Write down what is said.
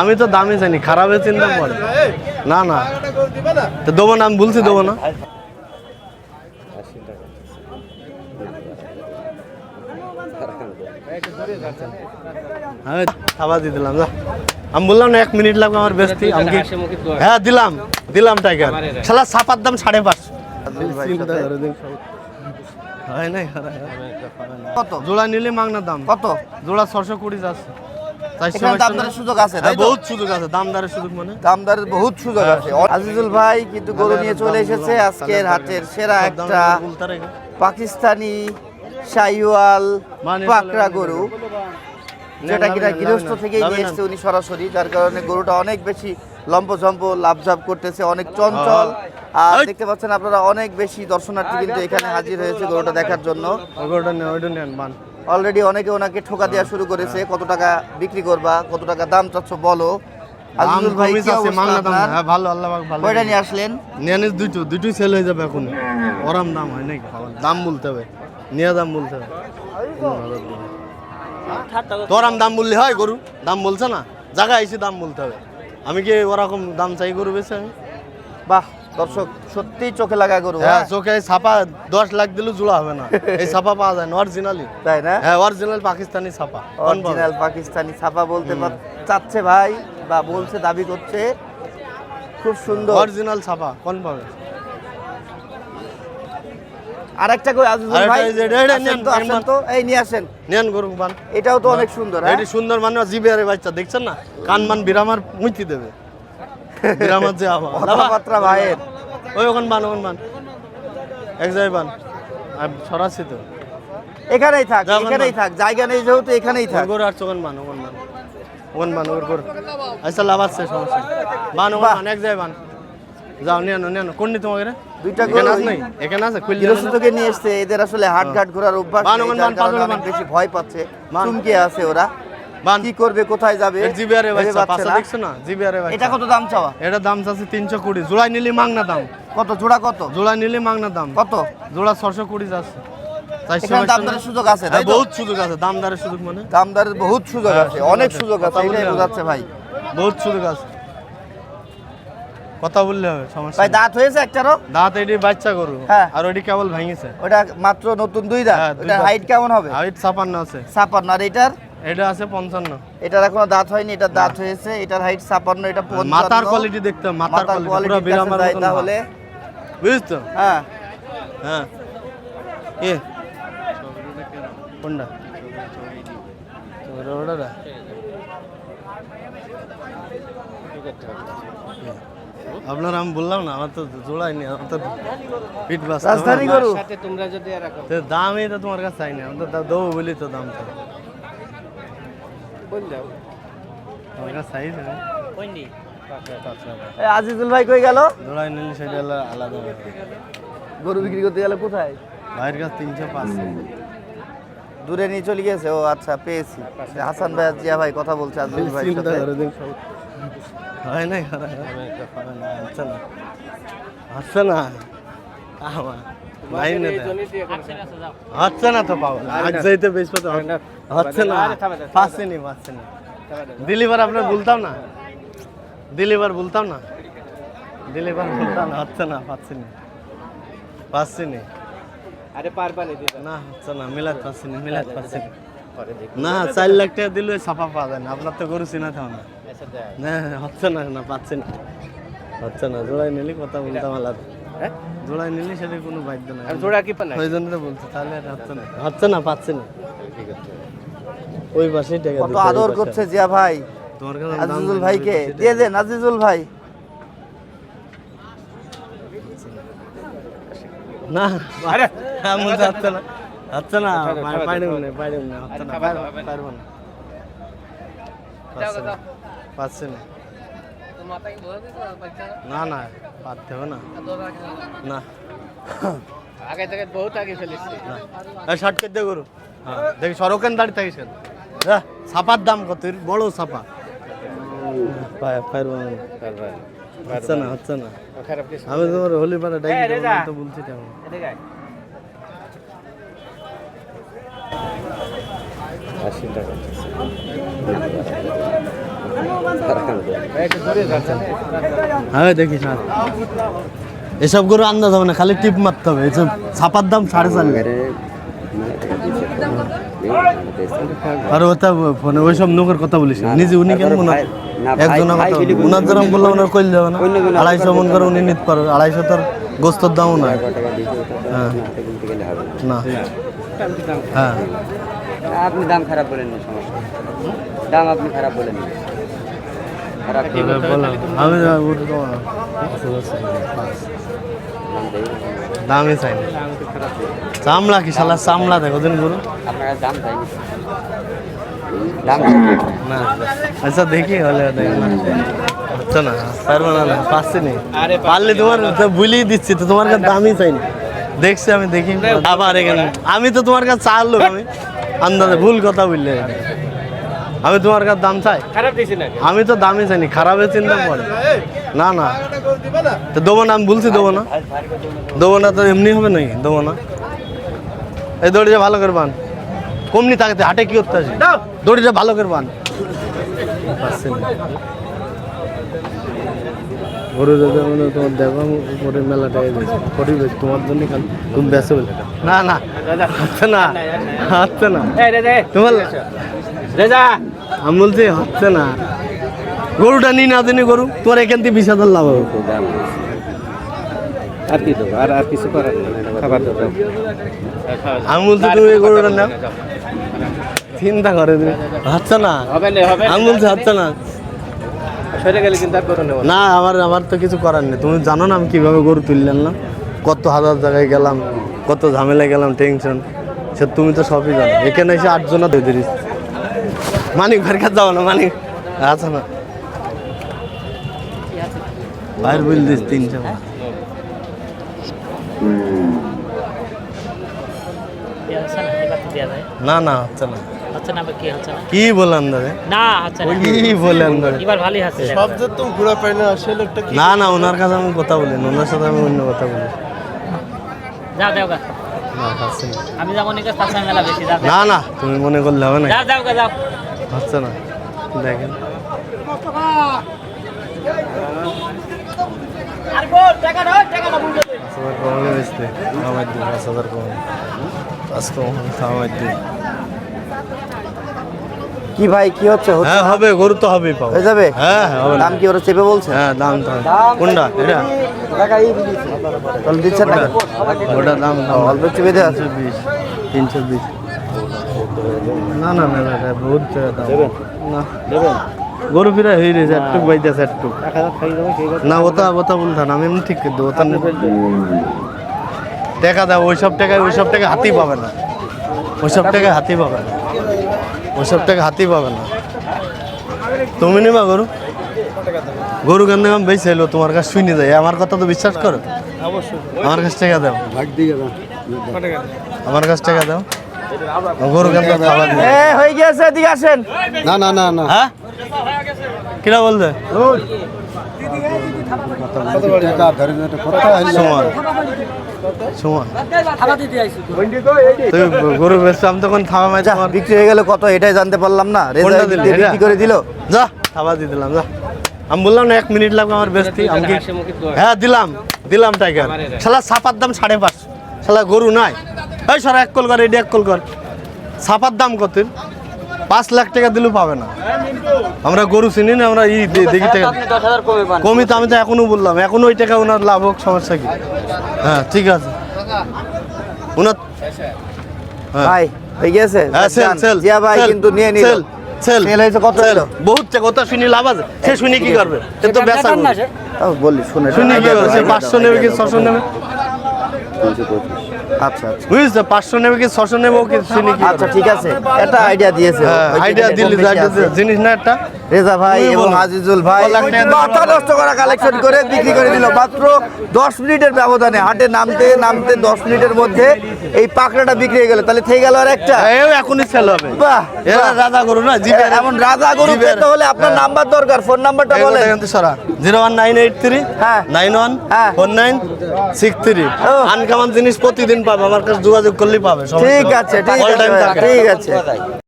আমি তো দামই জানি খারাপের চিন্তা পড়ে না না। তো দেবো না আমি বলছি দেবো না। আমি খাবার দিয়ে দিলাম যা। আমি বললাম না এক মিনিট লাগবে আমার বেশি হ্যাঁ দিলাম দিলাম টাইগার শালা সাপার দাম সাড়ে পাঁচশো হয় নাই? কত? জোড়া নিলে মাংনা দাম। কত? জোড়া ছশো কুড়ি যাচ্ছে। এখানে দামদারের সুযোগ আছে হ্যাঁ, তাই বহুত সুযোগ আছে দামদারের সুযোগ মানে? দামদারের বহুত সুযোগ আছে। আজিজুল ভাই কিন্তু গরু নিয়ে চলে এসেছে আজকের হাটের সেরা একটা পাকিস্তানি শাইওয়াল মানে পাকড়া গরু। যেটা কিনা গৃহস্থ থেকেই না, নিয়ে এসছে উনি সরাসরি যার কারণে গরুটা অনেক বেশি লম্পঝম্প লাভঝাপ করতেছে অনেক চঞ্চল। আর দেখতে পাচ্ছেন আপনারা অনেক বেশি দর্শনার্থী কিন্তু এখানে হাজির হয়েছে গরুটা দেখার জন্য। অলরেডি অনেকে ওনাকে ঠোকা দেওয়া শুরু করেছে কত টাকা বিক্রি করবা কত টাকা দাম চাচ্ছ বলো। আজিজুল ভাই কি অবস্থা আপনার? হ্যাঁ ভালো আল্লাহ ভালো। কয়টা নিয়ে আসলেন? নিয়ে দুটো দুটোই সেল হয়ে যাবে এখন। ওরাম দাম হয় নাকি? দাম বলতে হবে। নিয়ে দাম বলতে হবে। তোরাম দাম বললে হয় গরু? দাম বলছে না? জায়গা এসে দাম বলতে হবে। আমি কি ওরকম দাম চাই গরু বেশি আমি বাহ দর্শক সত্যি চোখে লাগা গরু হ্যাঁ হ্যাঁ? চোখে ছাপা দশ লাখ দিলেও জোড়া হবে না। এই ছাপা পাওয়া যায় না অরিজিনালি তাই না? হ্যাঁ অরিজিনাল পাকিস্তানি ছাপা অরিজিনাল পাকিস্তানি ছাপা বলতে চাচ্ছে ভাই বা বলছে দাবি করছে। খুব সুন্দর। অরিজিনাল ছাপা কোন পাবে আরেকটা কই আরেকটা ভাই? তো আসেন। তো। এই নিয়ে আসেন। নেন গরু বান। এটাও তো অনেক সুন্দর হ্যাঁ? এটি সুন্দর মানে জিবিআরে বাচ্চা দেখছেন না? কান মান বিরামার মুইতি দেবে। যে কথাবার্তা ভাইয়ের। ওই ওখান বান ওখান বান। এক জায়গায় বান। আর সরাসরি তো। এখানেই থাক এখানেই। থাক জায়গা নেই যেহেতু এখানেই থাক। ওর আর চোখান বান ওখান বান। ওখান বান ওর আচ্ছা লাভ আছে সমস্যা। বান ওখান। বান এক জায়গায় বান। যাও নিয়ে আনো নিয়ে আনো। কোন নি তোমাকে রে? দুইটা গরু আছে নাই? এখানে আছে? খুললে নিয়ে এসছে এদের আসলে হাট ঘাট ঘোরার অভ্যাস বেশি ভয় পাচ্ছে। চুমকে আছে ওরা। কি করবে কোথায় যাবে? জিবিআরে ভেবে বাচ্চা না। দেখছ না? জিবিআরে এটা কত দাম চাওয়া? এটা দাম চাচ্ছে তিনশো কুড়ি। জোড়াই নিলে মাংনা দাম। কত? জোড়া কত? জোড়া নিলে মাংনা দাম। কত? জোড়া ছশো কুড়ি যাচ্ছে। সুযোগ আছে হ্যাঁ, তো? বহুত সুযোগ আছে। দামদারের সুযোগ মানে? দামদারের বহুত সুযোগ হ্যাঁ, আছে অনেক সুযোগ আছে এটাই বোঝাচ্ছে ভাই। বহুত সুযোগ আছে। কথা বললে হবে সমস্যা ভাই দাঁত হয়েছে একটারও? দাঁত এটি বাচ্চা গরু। হ্যাঁ। আর ওটি কেবল ভাঙিছে। ওটা মাত্র নতুন দুই দাঁত হ্যাঁ। হাইট কেমন হবে? হাইট ছাপান্ন আছে। ছাপান্ন। আর এটার? এটা আছে পঞ্চান্ন। এটার এখনও দাঁত হয়নি এটার দাঁত হয়েছে এটার হাইট ছাপান্ন এটা পঞ্চান্ন। মাথার কোয়ালিটি দেখতে মাথার কোয়ালিটি পুরো বিরামার তাহলে। বুঝছ? হ্যাঁ। হ্যাঁ। এ। কোনটা? ওটা আপনার আমি বললাম না আমার তো জোড়াইনি আমার তো পিঠ বাস। রাজধানী গরু। সাথে তোমরা যদি এরকম দামই তো তোমার কাছে চাই না আমি তো দেবো বলি তো দাম তো কোন দাও না কোনডি আজিজুল ভাই কই গেল? নিলে সেটা আলাদা গরু বিক্রি করতে গেলে কোথায়? ভাইয়ের কাছে তিনশো পাঁচ। দূরে নিয়ে চলে গেছে ও আচ্ছা পেয়েছি। হাসান ভাই জিয়া ভাই কথা বলছে আজিজুল ভাই হয় নাই হয় না হচ্ছে না। হচ্ছে না। আমার। নাই না হচ্ছে না তো পাবো আজ যাইতে বেশ পাতে হচ্ছে না পাচ্ছে নি পাচ্ছে না। দিলিবার আপনার বলতাম না? দিলিবার বলতাম না? দিলিবার বলতাম না হচ্ছে না পাচ্ছি না। পাচ্ছি নি। আরে নি না হচ্ছে না মিলাত পাচ্ছি না মিলাত পাচ্ছি না। না চার লাখ টাকা দিলে ছাপা পাওয়া যায় না। আপনার তো গরু চিনা থাও না। আচ্ছা না হচ্ছে না না পাচ্ছে না। হচ্ছে না জোড়াই নিলি কথা বলতাম আলাদা। হ্যাঁ? জোড়াই নিলি সেটা কোনো বাধ্য নাই আর জোড়া কি পানা ওই জন্য তো বলছি তাহলে আর হচ্ছে না। হচ্ছে না পাচ্ছে না। ঠিক আছে ওই পাশেই টাকা কত আদর করছে জিয়া ভাই। তোমার কাছে আজিজুল ভাইকে। দিয়ে দেন আজিজুল ভাই। না আরে! আমি বলছি হচ্ছে না। হচ্ছে না উঠা দাও, উঠা পাইরব না পাইরব না হচ্ছে না না। না পাচ্ছে না। পাচ্ছে না। না না। পারতে হবে না। না। আগে থেকে বহুত আগে ফেলেছি। না। এই শার্ট কেটে দে গরু হ্যাঁ দেখি সরকার দাঁড়িয়ে থাকিস কেন যা, ছাপার দাম কত? বড় পায়- পারব না। হচ্ছে না হচ্ছে না। আমি তোমার হোলি পাড়া ডাকি তো বলছি আয়। আশি টাকা। হ্যাঁ দেখিস না এসব গরু আন্দাজ হবে না, খালি টিপ মারতে হবে। এসব ছাপার দাম সাড়ে চার আর, ওটা ফোনে, ওইসব লোকের কথা বলিস। নিজে উনি কেন মনে একজনের কথা উনার যেরকম বললে ওনার কইল যাবে না। আড়াইশো মন করে উনি নিতে পারবে। আড়াইশো তোর গোস্তর দামও না হ্যাঁ। না। হ্যাঁ। আপনি দাম খারাপ বলেন না সমস্যা। দাম আপনি খারাপ বলেন না আমি চাই না চামড়া কি চামড়া দেখো দিন চাইনি আচ্ছা দেখি হলে না পারব না না নি পারলে তোমার বুলিয়ে দিচ্ছি তো তোমার কাছে দামই চাই না দেখছি আমি দেখি আবার এখানে আমি তো তোমার কাছে চার লোক, আমি। আন্দাজে ভুল কথা বললে। আমি তোমার কাছে দাম চাই? খারাপ দিছি না আমি তো দামই চাইনি খারাপের চিন্তা পড়ে না না। তো দেবো না আমি বলছি দেবো না। দেবো না তো এমনি হবে নাকি? দেবো না। এই দড়িটা ভালো করে বান। কমনি থাকতে হাটে কি করতে আসি দড়িটা ভালো করে বান। গরু মানে তোমার দেখো পরে মেলাটা পরিবেশ তোমার জন্য খালি তুমি বলে না না। হচ্ছে না। হচ্ছে না। এই রে রে তোমার রেজা। আমি বলছি হচ্ছে না। গরুটা নি না দিনে গরু তোমার এখান থেকে বিশ হাজার লাভ হবে। আর কি দেবো? আর আর কিছু করার নেই খাবার দেবো। আমি বলছি তুমি এই গরুটা নাও চিন্তা করে তুমি হচ্ছে না। হবে আমি বলছি হচ্ছে না। আমার আমার তো কিছু করার নেই। তুমি জানো না আমি কীভাবে গরু তুললাম না? কত হাজার জায়গায় গেলাম কত ঝামেলায় গেলাম টেনশন সে তুমি তো সবই জানো। এখানে এসে আটজনা ধরে দিস মানিক ভাইয়ের কাছে যাব না মানিক। আচ্ছা না। বাইর বল দিস তিনশো না? না না হচ্ছে না। কি কি বলেন ওনার কাছে আমি কথা বলি না, ওনার সাথে আমি অন্য কথা বলি। যাও যাও গা। না হচ্ছে না। আমি যাব না না তুমি মনে করলে হবে না। যাও যাও যাও। হচ্ছে না। দেখেন। কি ভাই কি হচ্ছে? হ্যাঁ হবে গরু তো হবেই পাবো। হয়ে যাবে? হ্যাঁ হ্যাঁ হবে দাম কি ওরা চেপে বলছে? হ্যাঁ দাম তো হবে। কোনটা? এটা? তাহলে দিচ্ছেন না? ওটা দাম অল্প একটু বেঁধে আছে। বিশ তিনশো বিশ। না না না না বহুত না। দেবেন? গরু ফিরা হয়ে গেছে একটু বাইতেছে একটু এক হাজার খাই দেবো না ওটা ওটা বলতাম আমি এমনি ঠিক করে দেবো ওটা টাকা দাও ওইসব টাকায় ওইসব টাকা হাতেই পাবে না। ওইসব টাকায় হাতেই পাবে না। ওইসব টাকা হাতেই পাবে না। তুমি নিবা গরু? গরু কেন আমি বেশি এলো তোমার কাছে শুনে যায় আমার কথা তো বিশ্বাস করো? আমার কাছে টাকা দাও। আমার কাছে টাকা দাও। গরু কেন খাবার দিও। এ হয়ে এদিকে আসেন। না না না না। হ্যাঁ? কিরা বলতে বিক্রি হয়ে গেল কত এটাই জানতে পারলাম না। বিক্রি করে দিল। যা থাবা দিয়ে দিলাম যা। আমি বললাম না এক মিনিট লাগবে আমার দোয়া। হ্যাঁ দিলাম দিলাম টাইগার। শালা সাপার দাম সাড়ে পাঁচশো শালা গরু নাই। এই সারা এক কল কর এডি এক কল কর। সাপার দাম কত? পাঁচ লাখ টাকা দিলেও পাবে না। আমরা গরু চিনি না আমরা ই দেখি টাকা। কমে তো আমি তো এখনও বললাম এখনও ওই টাকা ওনার লাভ হোক সমস্যা কি? হ্যাঁ ঠিক আছে। ওনার হ্যাঁ। ভাই হয়ে গিয়েছে হ্যাঁ সেল সেল জিয়া ভাই কিন্তু নিয়ে নিল। Sell sell. সেল হয়েছে কত সেল। বহুত শুনি লাভ আছে সে শুনি কি করবে? সে তো বেচা করবে। বললি শুনে শুনি কি করবে? সে পাঁচশো নেবে কি ছশো নেবে? আচ্ছা আচ্ছা। বুঝছ? পাঁচশো নেবে কি ছশো নেবে ও কি? আচ্ছা ঠিক আছে। একটা আইডিয়া দিয়েছে। হ্যাঁ আইডিয়া আছে। দিলি। জিনিস না একটা রেজা ভাই এবং আজিজুল ভাই মাথা নষ্ট করা কালেকশন করে বিক্রি করে দিল। মাত্র দশ মিনিটের ব্যবধানে হাটে নামতে নামতে দশ মিনিটের মধ্যে এই পাকড়াটা বিক্রি হয়ে গেল। তাহলে থেকে গেল আর একটা। এখনই সেল হবে। বাহ। রাজা গরু না এমন রাজা গরু পেতে হলে আপনার নাম্বার দরকার ফোন নাম্বারটা বলেন। Zero one nine eight three হ্যাঁ। নাইন ওয়ান হ্যাঁ। Four nine six three. Uncommon জিনিস প্রতিদিন পাবে আমার কাছে যোগাযোগ করলেই পাবে ঠিক আছে ঠিক আছে ঠিক আছে।